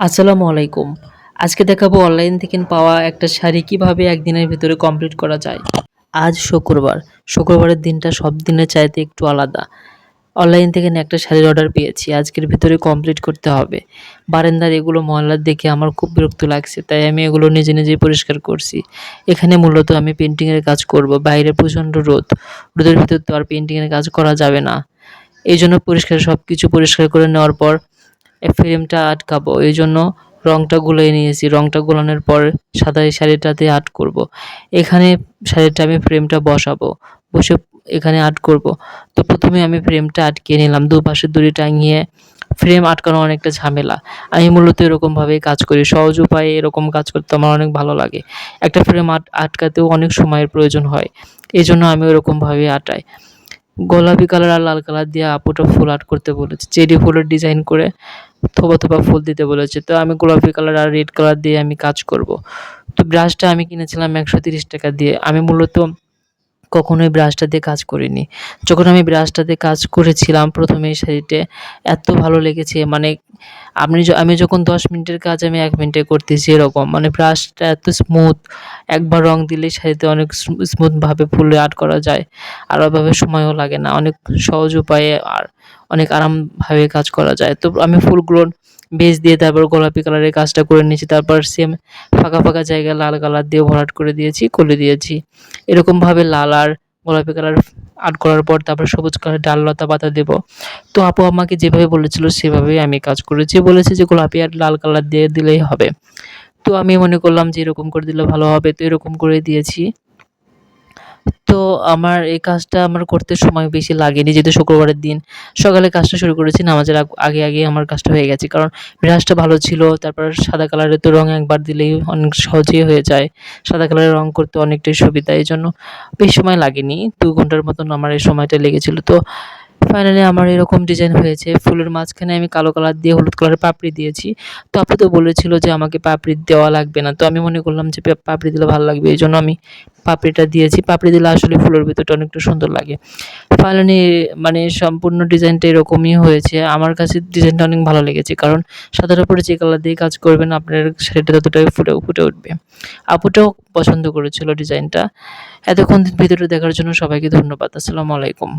আসসালামু আলাইকুম। আজকে দেখাবো অনলাইন থেকে পাওয়া একটা শাড়ি কীভাবে একদিনের ভিতরে কমপ্লিট করা যায়। আজ শুক্রবার। শুক্রবারের দিনটা সব দিনের চাইতে একটু আলাদা। অনলাইন থেকে একটা শাড়ির অর্ডার পেয়েছি। আজকের ভিতরে কমপ্লিট করতে হবে। বারান্দার এগুলো ময়লা দেখে আমার খুব বিরক্ত লাগছে, তাই আমি এগুলো নিজে নিজেই পরিষ্কার করছি। এখানে মূলত আমি পেন্টিংয়ের কাজ করব। বাইরে প্রচণ্ড রোদ। রোদের ভিতর তো আর পেন্টিংয়ের কাজ করা যাবে না। এই জন্য পরিষ্কার সব কিছু পরিষ্কার করে নেওয়ার পর ফ্রেমটা আটকাবো। এই জন্য রংটা গুলিয়ে নিয়েছি। রংটা গোলানোর পর সাদা এই শাড়িটাতে আর্ট করব। এখানে শাড়িটা আমি ফ্রেমটা বসাবো। বসে এখানে আর্ট করব। তো প্রথমে আমি ফ্রেমটা আটকিয়ে নিলাম। দুপাশে দড়ি টাঙিয়ে ফ্রেম আটকানো অনেকটা ঝামেলা। আমি মূলত এরকমভাবেই কাজ করি। সহজ উপায়ে এরকম কাজ করতে আমার অনেক ভালো লাগে। একটা ফ্রেম আট আটকাতেও অনেক সময়ের প্রয়োজন হয়। এই জন্য আমি ওরকমভাবেই আটাই। গোলাপি কালার আর লাল কালার দিয়ে আপুটা ফুল আর্ট করতে বলেছে। চেরি ফুলের ডিজাইন করে থোবা থোবা ফুল দিতে বলেছে। তো আমি গোলাপি কালার আর রেড কালার দিয়ে আমি কাজ করব। তো ব্রাশটা আমি কিনেছিলাম একশো তিরিশ টাকা দিয়ে। আমি মূলত কখনোই ব্রাশটা দিয়ে কাজ করিনি। যখন আমি ব্রাশটা দিয়ে কাজ করেছিলাম প্রথমে এই শাড়িতে, এত ভালো লেগেছে মানে আপনি আমি যখন দশ মিনিটের কাজ আমি এক মিনিটে করতেছি এরকম মানে ব্রাশটা এত স্মুথ একবার রং দিলে শাড়িতে অনেক স্মুথভাবে ফুলে আর্ট করা যায়, আর ওইভাবে সময়ও লাগে না, অনেক সহজ উপায়ে আর অনেক আরামভাবে কাজ করা যায়। তো আমি ফুল ফুলগুলো বেজ দিয়ে তারপর গোলাপি কালারের কাজটা করে নিয়েছি। তারপর সেম ফাঁকা ফাঁকা জায়গায় লাল কালার দিয়ে ভরাট করে দিয়েছি করে দিয়েছি। এরকমভাবে লাল আর গোলাপি কালার আর্ট করার পর তারপর সবুজ কালার ডাল লতা পাতা দেব। তো আপু আমাকে যেভাবে বলেছিল সেভাবেই আমি কাজ করেছি। বলেছে যে গোলাপি আর লাল কালার দিয়ে দিলেই হবে। তো আমি মনে করলাম যে এরকম করে দিলে ভালো হবে। তো এরকম করে দিয়েছি। তো আমার এই কাজটা আমার করতে সময় বেশি লাগেনি। যেহেতু শুক্রবারের দিন সকালে কাজটা শুরু করেছি, নামাজের আগ- আগে আমার কাজটা হয়ে গেছে। কারণ ব্রাশটা ভালো ছিল, তারপর সাদা কালারের তো রঙ একবার দিলেই অনেক সহজেই হয়ে যায়। সাদা কালারের রঙ করতে অনেকটাই সুবিধা এই জন্য বেশি সময় লাগেনি। দু ঘণ্টার মতন আমার এই সময়টা লেগেছিল। তো ফাইনালি আমার এরকম ডিজাইন হয়েছে। ফুলের মাঝখানে আমি কালো কালার দিয়ে, হলুদ কালারের পাপড়ি দিয়েছি। তো আপু তো বলেছিল যে আমাকে পাপড়ি দেওয়া লাগবে না। তো আমি মনে করলাম যে পাপড়ি দিলে ভালো লাগবে। এই জন্য আমি পাপড়িটা দিয়েছি। পাপড়ি দিলে আসলে ফুলের ভিতরটা অনেকটা সুন্দর লাগে। ফাইনালি মানে সম্পূর্ণ ডিজাইনটা এরকমই হয়েছে। আমার কাছে ডিজাইনটা অনেক ভালো লেগেছে। কারণ সাদার উপরে যে কালার দিয়ে কাজ করবেন, আপনার শাড়িটা ততটাই ফুটে ফুটে উঠবে। আপুটাও পছন্দ করেছিল ডিজাইনটা এতক্ষণ ভিডিওটা দেখার জন্য সবাইকে ধন্যবাদ। আসসালামু আলাইকুম।